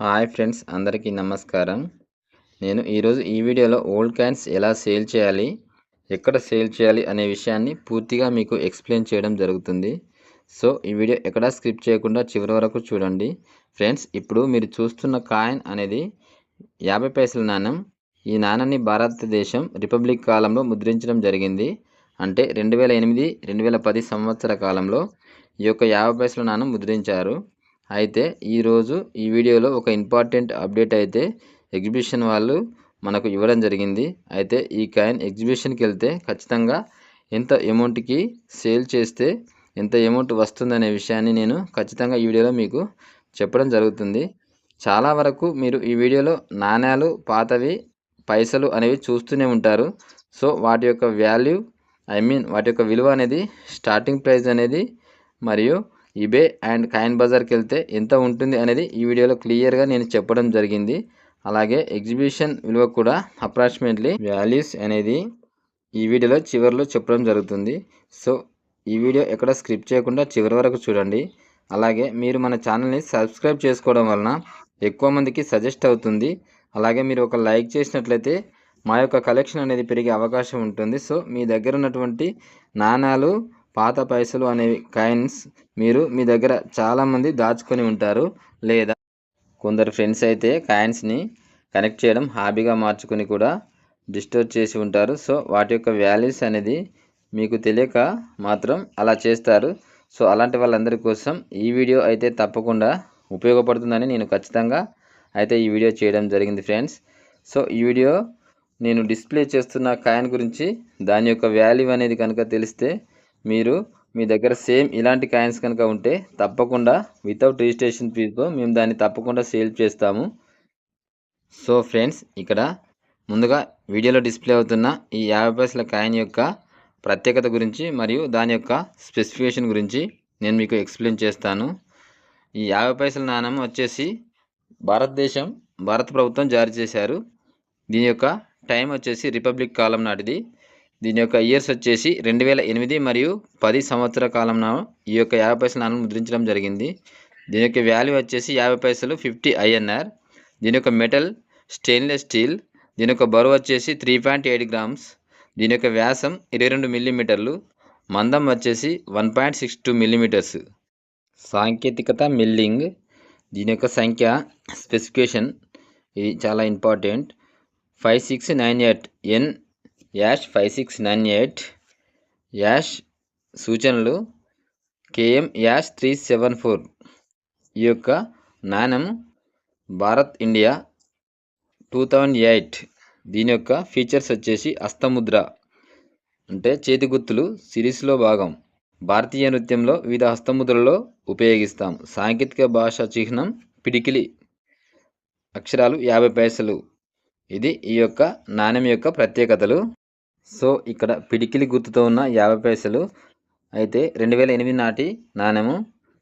Hi friends అందరికీ నమస్కారం. నేను ఈరోజు ఈ వీడియోలో ఓల్డ్ కాయిన్స్ ఎలా సేల్ చేయాలి ఎక్కడ సేల్ చేయాలి అనే విషయాన్ని పూర్తిగా మీకు ఎక్స్ప్లెయిన్ చేయడం జరుగుతుంది. సో ఈ వీడియో ఎక్కడా స్క్రిప్ట్ చేయకుండా చివరి వరకు చూడండి. ఫ్రెండ్స్ ఇప్పుడు మీరు చూస్తున్న కాయిన్ అనేది యాభై పైసల నాణ్యం ఈ నాణాన్ని భారతదేశం రిపబ్లిక్ కాలంలో ముద్రించడం జరిగింది. అంటే రెండు వేల ఎనిమిది రెండు వేల పది సంవత్సర కాలంలో ఈ యొక్క యాభై పైసల నాణం ముద్రించారు. అయితే ఈరోజు ఈ వీడియోలో ఒక ఇంపార్టెంట్ అప్డేట్ అయితే ఎగ్జిబిషన్ వాళ్ళు మనకు ఇవ్వడం జరిగింది. అయితే ఈ కాయిన్ ఎగ్జిబిషన్కి వెళ్తే ఖచ్చితంగా ఎంత అమౌంట్కి సేల్ చేస్తే ఎంత అమౌంట్ వస్తుందనే విషయాన్ని నేను ఖచ్చితంగా ఈ వీడియోలో మీకు చెప్పడం జరుగుతుంది. చాలా వరకు మీరు ఈ వీడియోలో నాణ్యాలు పాతవి పైసలు అనేవి చూస్తూనే ఉంటారు. సో వాటి యొక్క వాల్యూ ఐ మీన్ వాటి యొక్క విలువ అనేది స్టార్టింగ్ ప్రైస్ అనేది మరియు ఇబే అండ్ కాయిన్ బజార్కి వెళ్తే ఎంత ఉంటుంది అనేది ఈ వీడియోలో క్లియర్గా నేను చెప్పడం జరిగింది. అలాగే ఎగ్జిబిషన్ విలువ కూడా అప్రాక్సిమేట్లీ వాల్యూస్ అనేది ఈ వీడియోలో చివరిలో చెప్పడం జరుగుతుంది. సో ఈ వీడియో ఎక్కడ స్క్రిప్ట్ చేయకుండా చివరి వరకు చూడండి. అలాగే మీరు మన ఛానల్ని సబ్స్క్రైబ్ చేసుకోవడం వలన ఎక్కువ మందికి సజెస్ట్ అవుతుంది. అలాగే మీరు ఒక లైక్ చేసినట్లయితే మా యొక్క కలెక్షన్ అనేది పెరిగే అవకాశం ఉంటుంది. సో మీ దగ్గర ఉన్నటువంటి నాణాలు పాత పైసలు అనేవి కాయిన్స్ మీరు మీ దగ్గర చాలామంది దాచుకొని ఉంటారు లేదా కొందరు ఫ్రెండ్స్ అయితే కాయిన్స్ని కనెక్ట్ చేయడం హాబీగా మార్చుకొని కూడా డిస్టోర్ చేసి ఉంటారు. సో వాటి యొక్క వాల్యూస్ అనేది మీకు తెలియక మాత్రం అలా చేస్తారు. సో అలాంటి వాళ్ళందరి కోసం ఈ వీడియో అయితే తప్పకుండా ఉపయోగపడుతుందని నేను ఖచ్చితంగా అయితే ఈ వీడియో చేయడం జరిగింది ఫ్రెండ్స్. సో ఈ వీడియో నేను డిస్ప్లే చేస్తున్న కాయిన్ గురించి దాని యొక్క వాల్యూ అనేది కనుక తెలిస్తే మీరు మీ దగ్గర సేమ్ ఇలాంటి కాయిన్స్ కనుక ఉంటే తప్పకుండా వితౌట్ రిజిస్ట్రేషన్ ఫీజుతో మేము దాన్ని తప్పకుండా సేల్ చేస్తాము. సో ఫ్రెండ్స్ ఇక్కడ ముందుగా వీడియోలో డిస్ప్లే అవుతున్న ఈ యాభై పైసల కాయిన్ యొక్క ప్రత్యేకత గురించి మరియు దాని యొక్క స్పెసిఫికేషన్ గురించి నేను మీకు ఎక్స్ప్లెయిన్ చేస్తాను. ఈ యాభై పైసల నాణ్యం వచ్చేసి భారతదేశం భారత ప్రభుత్వం జారీ చేశారు. దీని యొక్క టైం వచ్చేసి రిపబ్లిక్ కాలం నాటిది. దీని యొక్క ఇయర్స్ వచ్చేసి రెండు వేల ఎనిమిది మరియు పది సంవత్సర కాలంలో ఈ యొక్క యాభై పైసల నాణ్యం ముద్రించడం జరిగింది. దీని యొక్క వాల్యూ వచ్చేసి యాభై పైసలు ఫిఫ్టీ ఐఎన్ఆర్ దీని యొక్క మెటల్ స్టెయిన్లెస్ స్టీల్ దీని యొక్క బరువు వచ్చేసి త్రీ పాయింట్ ఎయిట్ గ్రామ్స్ దీని యొక్క వ్యాసం ఇరవై రెండు మిల్లీమీటర్లు మందం వచ్చేసి one point six two millimetres సాంకేతికత మిల్లింగ్ దీని యొక్క సంఖ్య స్పెసిఫికేషన్ ఇది చాలా important five six nine eight N ash five six nine eight. Ash సూచనలు KM ash three seven four. ఈ యొక్క నాణం Bharat India two thousand eight. దీని యొక్క ఫీచర్స్ వచ్చేసి హస్తముద్ర అంటే చేతి గుర్తులు సిరీస్లో భాగం. భారతీయ నృత్యంలో వివిధ హస్తముద్రలో ఉపయోగిస్తాం. సాంకేతిక భాష చిహ్నం పిడికిలి అక్షరాలు యాభై పైసలు. ఇది ఈ యొక్క నాణ్యం యొక్క ప్రత్యేకతలు. సో ఇక్కడ పిడికిలి గుర్తుతో ఉన్న యాభై పైసలు. అయితే రెండు వేల ఎనిమిది నాటి నాణ్యము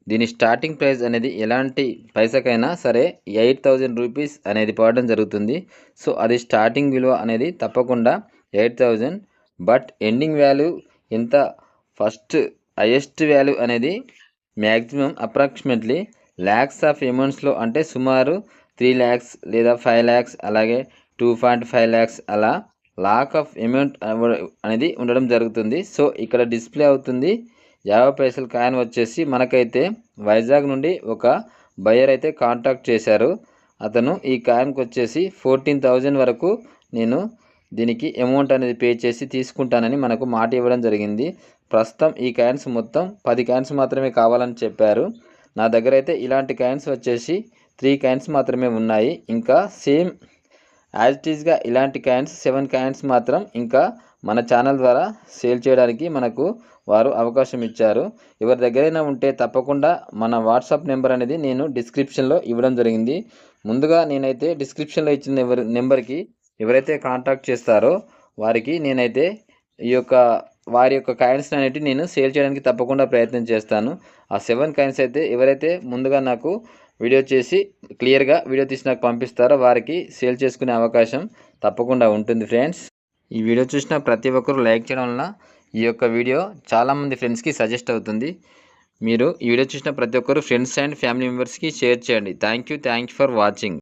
దీని స్టార్టింగ్ ప్రైస్ అనేది ఎలాంటి పైసకైనా సరే ఎయిట్ థౌజండ్ రూపీస్ అనేది పడడం జరుగుతుంది. సో అది స్టార్టింగ్ విలువ అనేది తప్పకుండా eight thousand. But ending value ఎంత? ఫస్ట్ హయెస్ట్ వాల్యూ అనేది మ్యాక్సిమం అప్రాక్సిమేట్లీ ల్యాక్స్ ఆఫ్ అమౌంట్స్లో అంటే సుమారు త్రీ ల్యాక్స్ లేదా ఫైవ్ ల్యాక్స్ అలాగే టూ పాయింట్ ఫైవ్ ల్యాక్స్ అలా లాక్ ఆఫ్ అమౌంట్ అనేది ఉండడం జరుగుతుంది. సో ఇక్కడ డిస్ప్లే అవుతుంది. యాభై పైసలు కాయిన్ వచ్చేసి మనకైతే వైజాగ్ నుండి ఒక బయర్ అయితే కాంటాక్ట్ చేశారు. అతను ఈ కాయిన్కి వచ్చేసి ఫోర్టీన్ థౌజండ్ వరకు నేను దీనికి అమౌంట్ అనేది పే చేసి తీసుకుంటానని మనకు మాట ఇవ్వడం జరిగింది. ప్రస్తుతం ఈ కాయిన్స్ మొత్తం పది కాయిన్స్ మాత్రమే కావాలని చెప్పారు. నా దగ్గర అయితే ఇలాంటి కాయిన్స్ వచ్చేసి త్రీ కాయిన్స్ మాత్రమే ఉన్నాయి. ఇంకా సేమ్ యాజ్ ఇట్ ఈస్గా ఇలాంటి కాయిన్స్ సెవెన్ కాయిన్స్ మాత్రం ఇంకా మన ఛానల్ ద్వారా సేల్ చేయడానికి మనకు వారు అవకాశం ఇచ్చారు. ఎవరి దగ్గరైనా ఉంటే తప్పకుండా మన వాట్సాప్ నెంబర్ అనేది నేను డిస్క్రిప్షన్లో ఇవ్వడం జరిగింది. ముందుగా నేనైతే డిస్క్రిప్షన్లో ఇచ్చిన ఎవరి నెంబర్కి ఎవరైతే కాంటాక్ట్ చేస్తారో వారికి నేనైతే ఈ యొక్క వారి యొక్క కాయిన్స్ అనేవి నేను సేల్ చేయడానికి తప్పకుండా ప్రయత్నం చేస్తాను. ఆ సెవెన్ కాయిన్స్ అయితే ఎవరైతే ముందుగా నాకు వీడియో చేసి క్లియర్గా వీడియో తీసి నాకు పంపిస్తారో వారికి సేల్ చేసుకునే అవకాశం తప్పకుండా ఉంటుంది ఫ్రెండ్స్. ఈ వీడియో చూసిన ప్రతి ఒక్కరు లైక్ చేయడం వలన ఈ యొక్క వీడియో చాలామంది ఫ్రెండ్స్కి సజెస్ట్ అవుతుంది. మీరు ఈ వీడియో చూసిన ప్రతి ఒక్కరు ఫ్రెండ్స్ అండ్ ఫ్యామిలీ మెంబర్స్కి షేర్ చేయండి. Thank you thank you for watching.